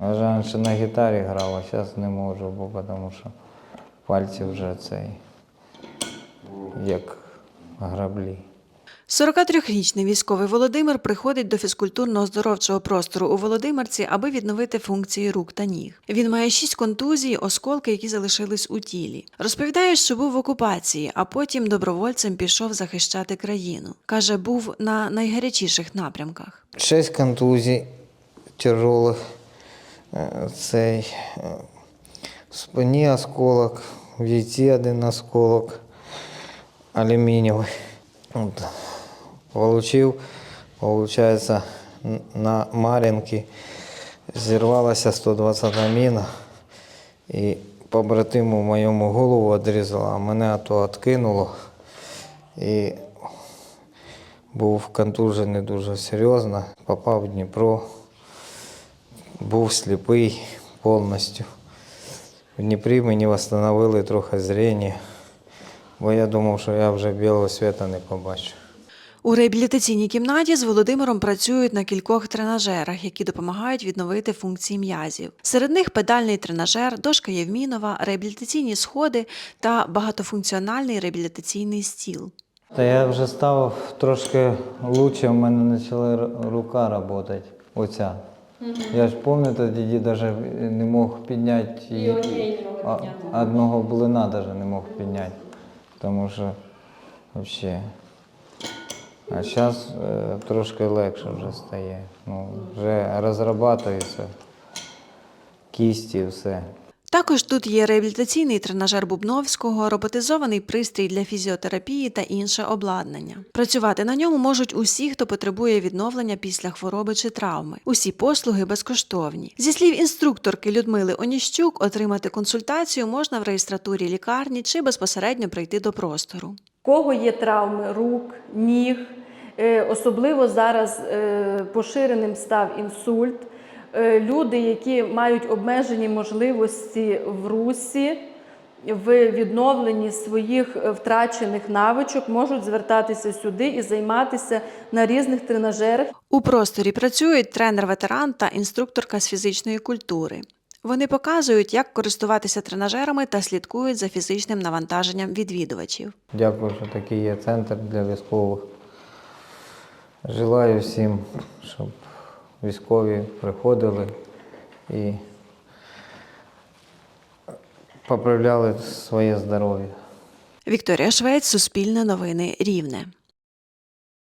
Я раніше на гітарі грав, а зараз не можу, бо тому що пальці вже цей як граблі. 43-річний військовий Володимир приходить до фізкультурно-оздоровчого простору у Володимирці, аби відновити функції рук та ніг. Він має шість контузій, осколки, які залишились у тілі. Розповідає, що був в окупації, а потім добровольцем пішов захищати країну. Каже, був на найгарячіших напрямках. Шість контузій тяжелих. Е, Цей е, в спині осколок, в яйці один осколок алюмінієвий. От. Получив, виходить, на Мар'їнки зірвалася 120 міна і побратиму моєму голову відрізала, а мене то відкинуло. І був контужений дуже серйозно, попав в Дніпро, був сліпий повністю. В Дніпрі мені встановили трохи зріння, бо я думав, що я вже білого світа не побачу. У реабілітаційній кімнаті з Володимиром працюють на кількох тренажерах, які допомагають відновити функції м'язів. Серед них педальний тренажер, дошка Євмінова, реабілітаційні сходи та багатофункціональний реабілітаційний стіл. Та я вже став трошки краще, в мене почала рука працювати. Оця. Я ж пам'ятаю, тоді навіть не мог підняти І однієї не мог а- підняти. одного блина навіть не мог підняти. Тому що взагалі. А зараз трошки легше вже стає. Ну, вже розрабатується кісті, все. Також тут є реабілітаційний тренажер Бубновського, роботизований пристрій для фізіотерапії та інше обладнання. Працювати на ньому можуть усі, хто потребує відновлення після хвороби чи травми. Усі послуги безкоштовні. Зі слів інструкторки Людмили Оніщук, отримати консультацію можна в реєстратурі лікарні чи безпосередньо прийти до простору. Кого є травми рук, ніг, е, особливо зараз е, поширеним став інсульт. Е, Люди, які мають обмежені можливості в русі, в відновленні своїх е, втрачених навичок, можуть звертатися сюди і займатися на різних тренажерах. У просторі працюють тренер-ветеран та інструкторка з фізичної культури. Вони показують, як користуватися тренажерами та слідкують за фізичним навантаженням відвідувачів. Дякую, що такий є центр для військових. Желаю всім, щоб військові приходили і поправляли своє здоров'я. Вікторія Швець, Суспільне новини Рівне.